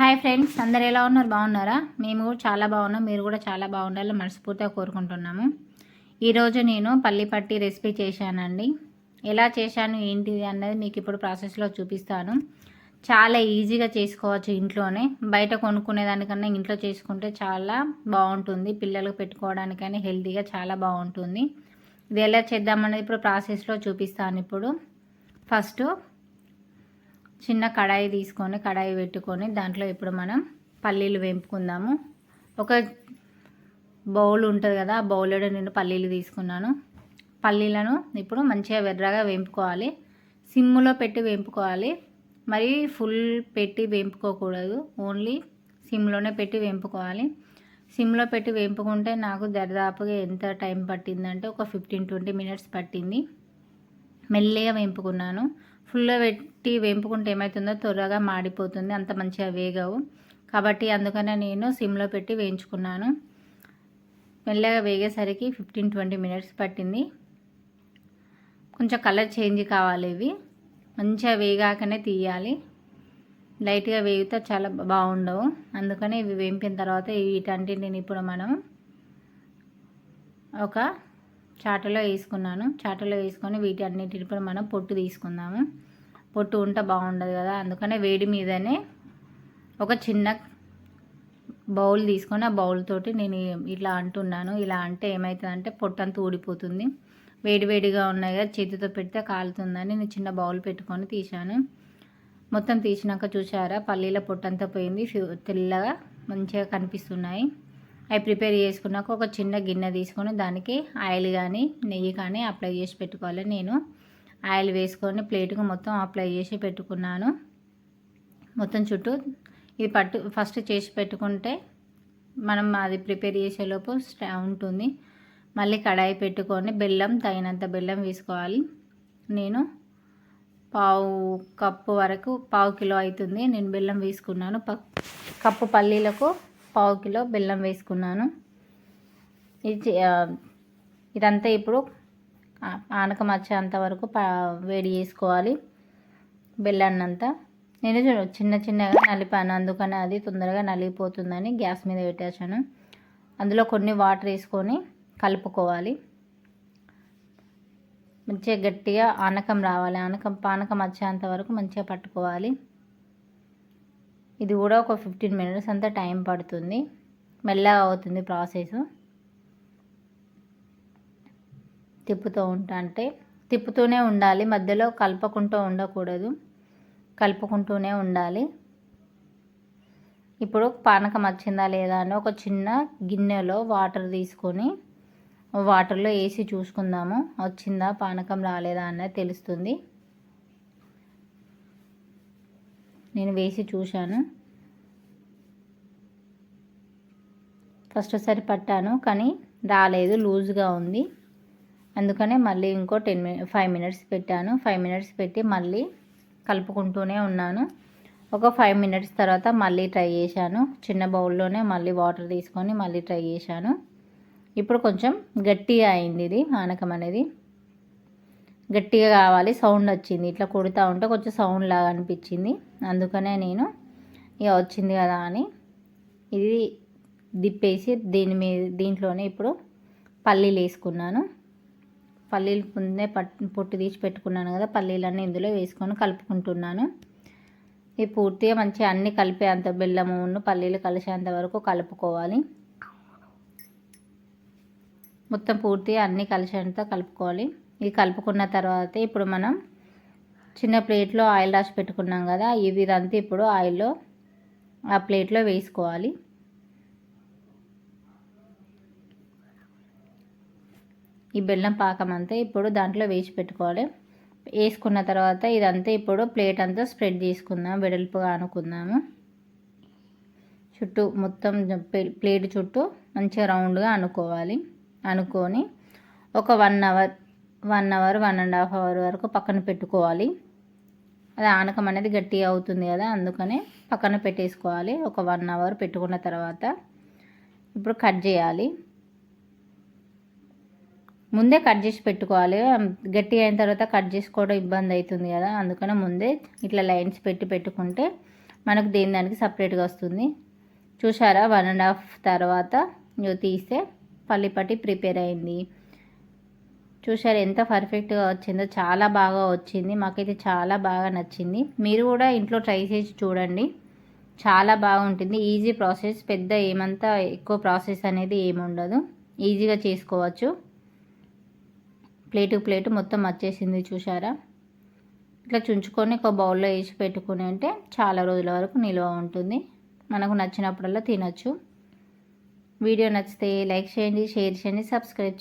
Hi friends అందరు ఎలా ఉన్నారు? బాగున్నారా? మేము కూడా చాలా బాగున్నాం. మీరు కూడా చాలా బాగుండాలని మనస్ఫూర్తిగా కోరుకుంటున్నాము. ఈరోజు నేను పల్లి పట్టి రెసిపీ చేశానండి. ఎలా చేశాను ఏంటిది అన్నది మీకు ఇప్పుడు ప్రాసెస్లో చూపిస్తాను. చాలా ఈజీగా చేసుకోవచ్చు ఇంట్లోనే. బయట కొనుక్కునే దానికన్నా ఇంట్లో చేసుకుంటే చాలా బాగుంటుంది. పిల్లలకు పెట్టుకోవడానికైనా హెల్తీగా చాలా బాగుంటుంది. ఇది ఎలా చేద్దామన్నది ఇప్పుడు ప్రాసెస్లో చూపిస్తాను ఇప్పుడు. ఫస్ట్ చిన్న కడాయి తీసుకొని కడాయి పెట్టుకొని దాంట్లో ఇప్పుడు మనం పల్లీలు వేపుకుందాము. ఒక బౌల్ ఉంటుంది కదా ఆ బౌల్లో నేను పల్లీలు తీసుకున్నాను. పల్లీలను ఇప్పుడు మంచిగా వెర్రగా వేపుకోవాలి. సిమ్ములో పెట్టి వేపుకోవాలి. మరి ఫుల్ పెట్టి వేపుకోకూడదు. ఓన్లీ సిమ్లోనే పెట్టి వేపుకోవాలి. సిమ్లో పెట్టి వేపుకుంటే నాకు దరిదాపుగా ఎంత టైం పట్టిందంటే ఒక ఫిఫ్టీన్ ట్వంటీ మినిట్స్ పట్టింది. మెల్లిగా వేపుకున్నాను. ఫుల్గా పెట్టి వేపుకుంటే ఏమవుతుందో త్వరగా మాడిపోతుంది అంత మంచిగా వేగవు. కాబట్టి అందుకనే నేను సిమ్లో పెట్టి వేయించుకున్నాను. మెల్లగా వేగేసరికి ఫిఫ్టీన్ ట్వంటీ మినిట్స్ పట్టింది. కొంచెం కలర్ చేంజ్ కావాలి ఇవి. మంచిగా వేగాకనే తీయాలి. లైట్గా వేగితే చాలా బాగుండవు. అందుకని ఇవి వేంపిన తర్వాత వీటంటిని ఇప్పుడు మనం ఒక చాటలో వేసుకున్నాను. చాటలో వేసుకొని వీటి అన్నిటిని కూడా మనం పొట్టు తీసుకుందాము. పొట్టు ఉంటే బాగుండదు కదా. అందుకనే వేడి మీదనే ఒక చిన్న బౌల్ తీసుకొని ఆ బౌల్ తోటి నేను ఇట్లా అంటున్నాను. ఇలా అంటే ఏమవుతుందంటే పొట్టు అంతా ఊడిపోతుంది. వేడి వేడిగా ఉన్నాయి కదా చేతితో పెడితే కాలుతుందని నేను చిన్న బౌల్ పెట్టుకొని తీశాను. మొత్తం తీసినాక చూసారా పల్లీల పొట్టంతా పోయింది. తెల్లగా మంచిగా కనిపిస్తున్నాయి. అవి ప్రిపేర్ చేసుకున్నాక ఒక చిన్న గిన్నె తీసుకొని దానికి ఆయిల్ కానీ నెయ్యి కానీ అప్లై చేసి పెట్టుకోవాలి. నేను ఆయిల్ వేసుకొని ప్లేట్గా మొత్తం అప్లై చేసి పెట్టుకున్నాను. మొత్తం చుట్టూ ఇది పట్టు ఫస్ట్ చేసి పెట్టుకుంటే మనం అది ప్రిపేర్ చేసేలోపు ఉంటుంది. మళ్ళీ కడాయి పెట్టుకొని బెల్లం తగినంత బెల్లం వేసుకోవాలి. నేను పావు కప్పు వరకు పావు కిలో అవుతుంది. నేను బెల్లం వేసుకున్నాను. కప్పు పల్లీలకు పావు కిలో బెల్లం వేసుకున్నాను. ఇది ఇదంతా ఇప్పుడు ఆనకం వచ్చేంత వరకు వేడి చేసుకోవాలి. బెల్లాన్ని అంతా నేను చిన్న చిన్నగా నలిపాను. అందుకని అది తొందరగా నలిగిపోతుందని గ్యాస్ మీద పెట్టేసాను అందులో కొన్ని వాటర్ వేసుకొని కలుపుకోవాలి. మంచిగా గట్టిగా ఆనకం రావాలి. ఆనకం పానకం వచ్చేంత వరకు మంచిగా పట్టుకోవాలి. ఇది కూడా ఒక ఫిఫ్టీన్ మినిట్స్ అంతా టైం పడుతుంది. మెల్లగా అవుతుంది ప్రాసెస్. తిప్పుతూ ఉంటా అంటే తిప్పుతూనే ఉండాలి. మధ్యలో కలపకుంటూ ఉండకూడదు. కలుపుకుంటూనే ఉండాలి. ఇప్పుడు పానకం వచ్చిందా లేదా అని ఒక చిన్న గిన్నెలో వాటర్ తీసుకొని వాటర్లో వేసి చూసుకుందాము. వచ్చిందా? పానకం రాలేదా? అన్నది తెలుస్తుంది. నేను వేసి చూశాను. ఫస్ట్ ఒకసారి పట్టాను కానీ రాలేదు లూజ్గా ఉంది. అందుకనే మళ్ళీ ఇంకో టెన్ మినిట్ ఫైవ్ మినిట్స్ పెట్టాను. ఫైవ్ మినిట్స్ పెట్టి మళ్ళీ కలుపుకుంటూనే ఉన్నాను. ఒక ఫైవ్ మినిట్స్ తర్వాత మళ్ళీ ట్రై చేశాను. చిన్న బౌల్లోనే మళ్ళీ వాటర్ తీసుకొని మళ్ళీ ట్రై చేశాను. ఇప్పుడు కొంచెం గట్టిగా అయింది ఇది ఆనకం అనేది. గట్టిగా కావాలి. సౌండ్ వచ్చింది. ఇట్లా కొడుతూ ఉంటే కొంచెం సౌండ్ లాగా అనిపించింది. అందుకనే నేను ఇక వచ్చింది కదా అని ఇది దిప్పేసి దీని మీద దీంట్లోనే ఇప్పుడు పల్లీలు వేసుకున్నాను. పల్లీలు ముందే పొట్టు తీసి పెట్టుకున్నాను కదా. పల్లీలన్నీ ఇందులో వేసుకొని కలుపుకుంటున్నాను. ఇది పూర్తిగా మంచిగా అన్నీ కలిపేంత బెల్లము పల్లీలు కలిసేంత వరకు కలుపుకోవాలి. మొత్తం పూర్తిగా అన్నీ కలిసేంత కలుపుకోవాలి. ఇది కలుపుకున్న తర్వాత ఇప్పుడు మనం చిన్న ప్లేట్లో ఆయిల్ రాసి పెట్టుకున్నాం కదా ఇవి ఇదంతా ఇప్పుడు ఆయిల్లో ఆ ప్లేట్లో వేసుకోవాలి. ఈ బెల్లం పాకం అంతా ఇప్పుడు దాంట్లో వేసి పెట్టుకోవాలి. వేసుకున్న తర్వాత ఇదంతా ఇప్పుడు ప్లేట్ అంతా స్ప్రెడ్ చేసుకుందాం వెడల్పుగా అనుకుందాము. చుట్టూ మొత్తం ప్లేట్ చుట్టూ మంచిగా రౌండ్గా అనుకోవాలి. అనుకొని ఒక one hour one hour one and half hour వరకు పక్కన పెట్టుకోవాలి. అది ఆనకం అనేది గట్టిగా అవుతుంది కదా అందుకనే పక్కన పెట్టేసుకోవాలి. ఒక వన్ అవర్ పెట్టుకున్న తర్వాత ఇప్పుడు కట్ చేయాలి. ముందే కట్ చేసి పెట్టుకోవాలి. గట్టి అయిన తర్వాత కట్ చేసుకోవడం ఇబ్బంది అవుతుంది కదా అందుకనే ముందే ఇట్లా లైన్స్ పెట్టి పెట్టుకుంటే మనకు దేని దానికి సపరేట్గా వస్తుంది. చూసారా వన్ అండ్ హాఫ్ తర్వాత తీస్తే పల్లిపట్టి ప్రిపేర్ అయింది. చూశారు ఎంత పర్ఫెక్ట్గా వచ్చిందో చాలా బాగా వచ్చింది. మాకైతే చాలా బాగా నచ్చింది. మీరు కూడా ఇంట్లో ట్రై చేసి చూడండి. చాలా బాగుంటుంది. ఈజీ ప్రాసెస్ పెద్ద ఏమంతా ఎక్కువ ప్రాసెస్ అనేది ఏమి ఉండదు ఈజీగా చేసుకోవచ్చు. ప్లేటు ప్లేటు మొత్తం వచ్చేసింది చూసారా ఇట్లా చుంచుకొని ఒక బౌల్లో వేసి పెట్టుకుని అంటే చాలా రోజుల వరకు నిల్వ ఉంటుంది. మనకు నచ్చినప్పుడల్లా తినచ్చు. వీడియో నచ్చితే లైక్ చేయండి షేర్ చేయండి సబ్స్క్రైబ్ చేయండి.